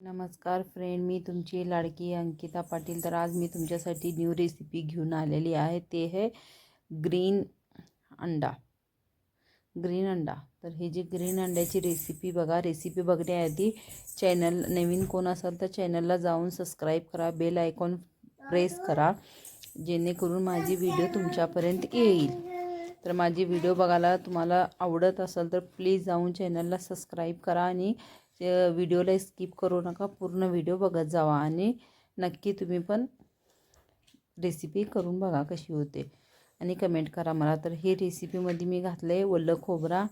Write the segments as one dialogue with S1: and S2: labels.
S1: नमस्कार फ्रेंड मी तुमची लाडकी अंकिता पाटील. तर आज मी तुमच्यासाठी न्यू रेसिपी घेऊन आलेली आहे. ते आहे ग्रीन अंडा. ग्रीन अंडा. तर ही जी ग्रीन अंड्याची रेसिपी बघा रेसिपी बघण्याआधी चॅनल नवीन कोण असाल तर चॅनलला जाऊन सबस्क्राईब करा बेल आयकॉन प्रेस करा जेणेकरून माझी व्हिडिओ तुमच्यापर्यंत येईल. तर माझी व्हिडिओ बघायला तुम्हाला आवडत असेल तर प्लीज जाऊन चॅनलला सबस्क्राईब करा आणि व्हिडिओला स्किप करू नका पूर्ण व्हिडिओ बघत जावा आणि नक्की तुम्ही पण रेसिपी करून बघा कशी होते. आणि कमेंट करा मला. तर हे रेसिपीमध्ये मी घातलं आहे ओलं खोबरा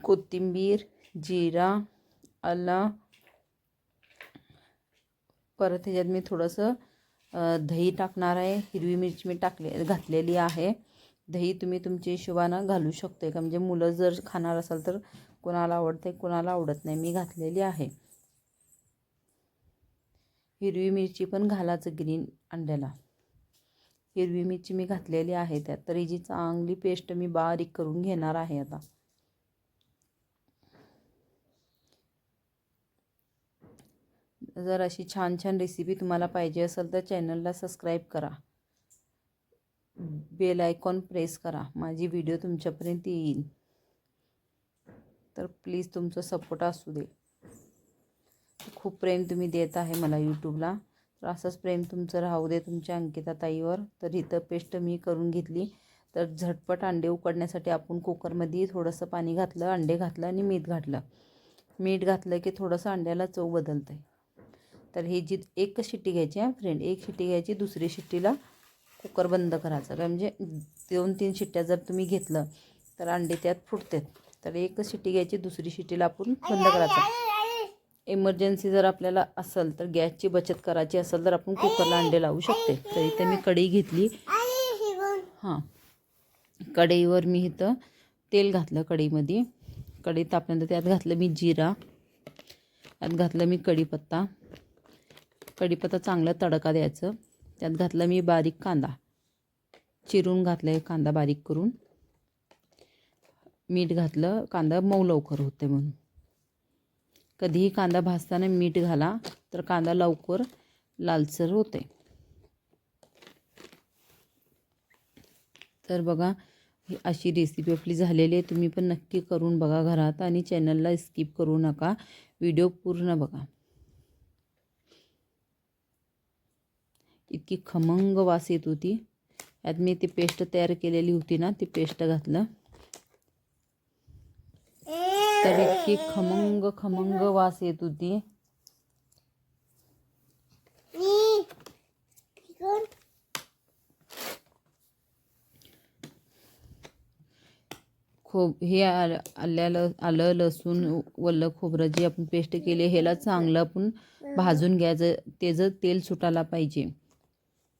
S1: कोथिंबीर जिरा आला. परत ह्याच्यात मी थोडंसं दही टाकणार आहे. हिरवी मिरची मी टाकले घातलेली आहे. दही तुम्ही तुमच्या हिशोबानं घालू शकतो का? म्हणजे मुलं जर खाणार असाल तर कोणाला आवडते कोणाला आवडत नाही. मी घातलेली आहे. हिरवी मिरची पण घालायचं ग्रीन अंड्याला. हिरवी मिरची मी घातलेली आहे त्यात. तर जी चांगली पेस्ट मी बारीक करून घेणार आहे आता. जर अशी छान छान रेसिपी तुम्हाला पाहिजे असेल तर चॅनलला सबस्क्राईब करा. बेल आयकॉन प्रेस करा. माझी व्हिडिओ तुमच्यापर्यंत येईल. तर प्लीज तुमचं सपोर्ट असू दे. खूप प्रेम तुम्ही देत आहे मला यूट्यूबला तर असंच प्रेम तुमचं राहू दे तुमच्या अंकिता ताईवर. तर इथं पेस्ट मी करून घेतली. तर झटपट अंडे उकडण्यासाठी आपण कुकरमध्ये थोडंसं पाणी घातलं अंडे घातलं आणि मीठ घातलं. मीठ घातलं की थोडंसं अंड्याला चव बदलतं. आहे तर ही जी एक शिट्टी घ्यायची आहे फ्रेंड एक शिट्टी घ्यायची दुसरी शिट्टीला कुकर बंद करायचं. म्हणजे दोन तीन शिट्ट्या जर तुम्ही घेतलं तर अंडे त्यात फुटतात. तर एकच शिट्टी घ्यायची दुसरी शिट्टीला आपण बंद करायचं. इमर्जन्सी जर आपल्याला असेल तर गॅसची बचत करायची असेल तर आपण कुकरला अंडे लावू शकते. तर इथे मी कढई घेतली. हां. कढईवर मी इथं तेल घातलं कढईमध्ये. कढई तापल्यानंतर त्यात घातलं मी जिरा. त्यात घातलं मी कढीपत्ता. कढीपत्ता चांगला तडका द्यायचं. त्यात घातलं मी बारीक कांदा. चिरून घातलं आहे कांदा बारीक करून. मीठ घातलं कांदा मऊ लवकर होते म्हणून. कधीही कांदा भाजताना मीठ घाला तर कांदा लवकर लालसर होते तर बघा ही अशी रेसिपी आपली झालेली आहे. तुम्ही पण नक्की करून बघा घरात आणि चॅनलला स्किप करू नका. व्हिडिओ पूर्ण बघा. इतकी खमंग वास येत होती. यात मी ती पेस्ट तयार केलेली होती ना ती पेस्ट घातलं. तर इतकी खमंग खमंग वास येत होती खोब हे आल्या आलं लसूण वल्लं खोबरं जे आपण पेस्ट केले ह्याला चांगलं आपण भाजून घ्यायचं. त्याचं तेल सुटायला पाहिजे.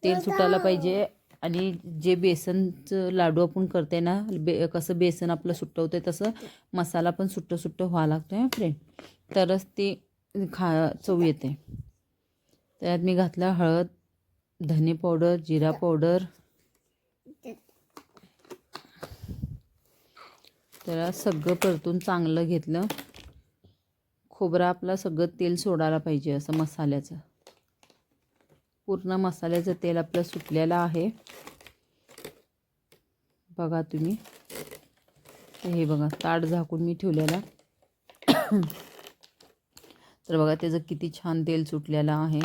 S1: तेल सुटायला पाहिजे. आणि जे बेसनचं लाडू आपण करते ना बे कसं बेसन आपलं सुट्टं होतं तसं मसाला पण सुट्टं सुट्टं व्हावं लागतो आहे फ्रेंड. तरच ते खा चव येते. त्यात मी घातला हळद धने पावडर जिरा पावडर. त्याला सगळं परतून चांगलं घेतलं. खोबरा आपला सगळं तेल सोडायला पाहिजे असं मसाल्याचं. पूर्ण मसाल्याचं तेल आपलं सुटलेलं आहे. बघा तुम्ही. हे बघा ताट झाकून मी ठेवलेला. तर बघा त्याचं किती छान तेल सुटलेलं आहे.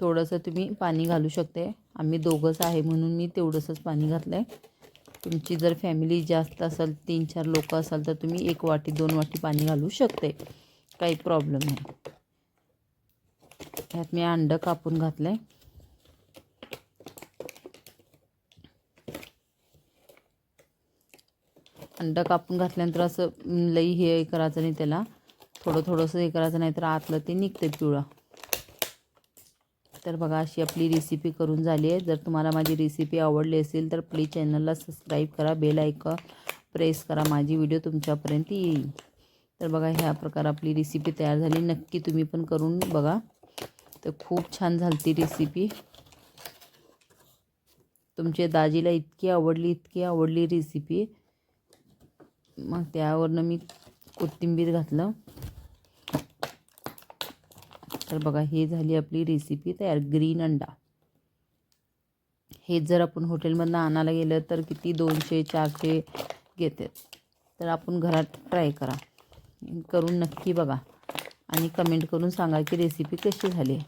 S1: थोडंसं तुम्ही पाणी घालू शकते आम्ही दोघंच आहे म्हणून मी तेवढंसंच पाणी घातलं आहे तुमची जर फॅमिली जास्त असेल तीन चार लोक असाल तर तुम्ही एक वाटी दोन वाटी पाणी घालू शकते काही प्रॉब्लेम नाही. ह्यात मी अंडं कापून घातलं आहे अंडं कापून घातल्यानंतर असं लई हे करायचं नाही त्याला. थोडं थोडंसं हे करायचं नाही तर आतलं ते निघतं पिवळा. तर बघा अशी आपली रेसिपी करून झाली आहे. जर तुम्हाला माझी रेसिपी आवडली असेल तर प्लीज चॅनलला सबस्क्राईब करा बेल ऐका प्रेस करा. माझी व्हिडिओ तुमच्यापर्यंत येईल. तर बघा ह्या प्रकार आपली रेसिपी तयार झाली. नक्की तुम्ही पण करून बघा. तर खूप छान झाली ती रेसिपी तुमच्या दाजीला इतकी आवडली इतकी आवडली रेसिपी मग त्यावरनं मी कोथिंबीर घातलं. तर बघा हे झाली आपली रेसिपी तयार ग्रीन अंडा. हे जर आपण हॉटेलमधनं आणायला गेलं तर किती दोनशे चारशे घेतात. तर आपण घरात ट्राय करा. करून नक्की बघा. आणि कमेंट करून सांगा की रेसिपी कशी झाली.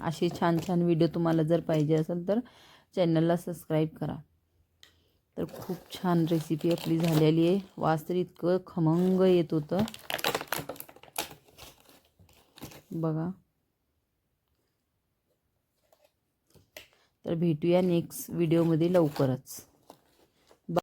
S1: असे छान छान व्हिडिओ तुम्हाला जर पाहिजे असेल तर चॅनलला सबस्क्राईब करा. तर खूप छान रेसिपी आपली झालेली आहे. वास तर इतकं खमंग येत होतं. बघा. तर भेटूया नेक्स्ट व्हिडिओमध्ये लवकरच.